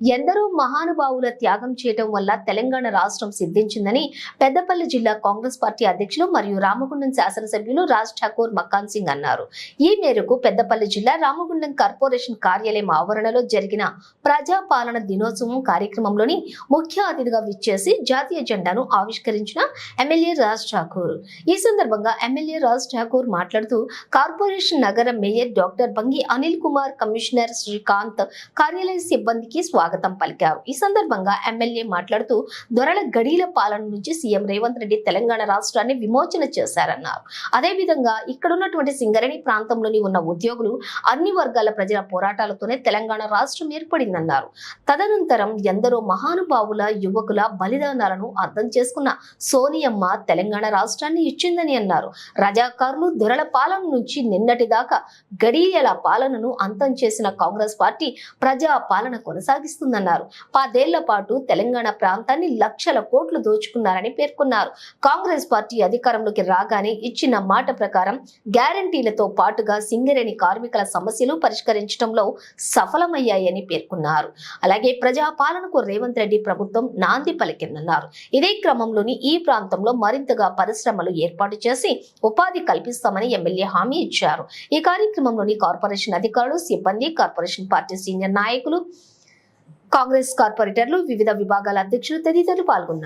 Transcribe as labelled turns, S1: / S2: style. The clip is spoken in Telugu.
S1: ఎందరో మహానుభావుల త్యాగం చేయటం వల్ల తెలంగాణ రాష్ట్రం సిద్ధించిందని పెద్దపల్లి జిల్లా కాంగ్రెస్ పార్టీ అధ్యక్షులు మరియు రామగుండం శాసనసభ్యులు రాజ్ ఠాకూర్ మక్కాన్ సింగ్ అన్నారు. ఈ మేరకు పెద్దపల్లి జిల్లా రామగుండం కార్పొరేషన్ కార్యాలయం ఆవరణలో జరిగిన ప్రజాపాలన దినోత్సవం కార్యక్రమంలోని ముఖ్య అతిథిగా విచ్చేసి జాతీయ జెండాను ఆవిష్కరించిన ఎమ్మెల్యే రాజ్ ఠాకూర్. ఈ సందర్భంగా ఎమ్మెల్యే రాజ్ ఠాకూర్ మాట్లాడుతూ కార్పొరేషన్ నగర mayor doctor Bangi Anil Kumar commissioner Srikanth కార్యాలయ సిబ్బందికి స్వాగతం పలికారు. ఈ సందర్భంగా ఎమ్మెల్యే మాట్లాడుతూ దొరల గడీల పాలన నుంచి సీఎం రేవంత్ రెడ్డి తెలంగాణ రాష్ట్రాన్ని విమోచన చేశారన్నారు. అదేవిధంగా ఇక్కడున్నటువంటి సింగరేణి ప్రాంతంలోని ఉన్న ఉద్యోగులు అన్ని వర్గాల ప్రజల పోరాటాలతోనే తెలంగాణ రాష్ట్రం ఏర్పడిందన్నారు. తదనంతరం ఎందరో మహానుభావుల యువకుల బలిదానాలను అర్థం చేసుకున్న సోనియమ్మ తెలంగాణ రాష్ట్రాన్ని ఇచ్చిందని అన్నారు. రజాకారులు దొరల పాలన నుంచి నిన్నటి దాకా గడియల పాలనను అంతం చేసిన కాంగ్రెస్ పార్టీ ప్రజా పాలన కొనసాగిస్తుందన్నారు పదేళ్ళ పాటు తెలంగాణ ప్రాంతాన్ని లక్షల కోట్లు దోచుకున్నారని పేర్కొన్నారు. కాంగ్రెస్ పార్టీ అధికారంలోకి రాగానే ఇచ్చిన మాట ప్రకారం గ్యారంటీలతో పాటుగా సింగరేణి కార్మికుల సమస్యలు పరిష్కరించడంలో సఫలమయ్యాయని పేర్కొన్నారు. అలాగే ప్రజాపాలనకు రేవంత్ రెడ్డి ప్రభుత్వం నాంది పలికిందన్నారు. ఇదే క్రమంలోని ఈ ప్రాంతంలో మరింతగా పరిశ్రమలు ఏర్పాటు చేసి ఉపాధి కల్పిస్తామని ఎమ్మెల్యే హామీ ఇచ్చారు. ఈ కార్యక్రమంలోని కార్పొరేషన్ అధికారులు సిబ్బంది కార్పొరేషన్ పార్టీ సీనియర్ నాయకులు కాంగ్రెస్ కార్పొరేటర్లు వివిధ విభాగాల అధ్యక్షులు తదితరులు పాల్గొన్నారు.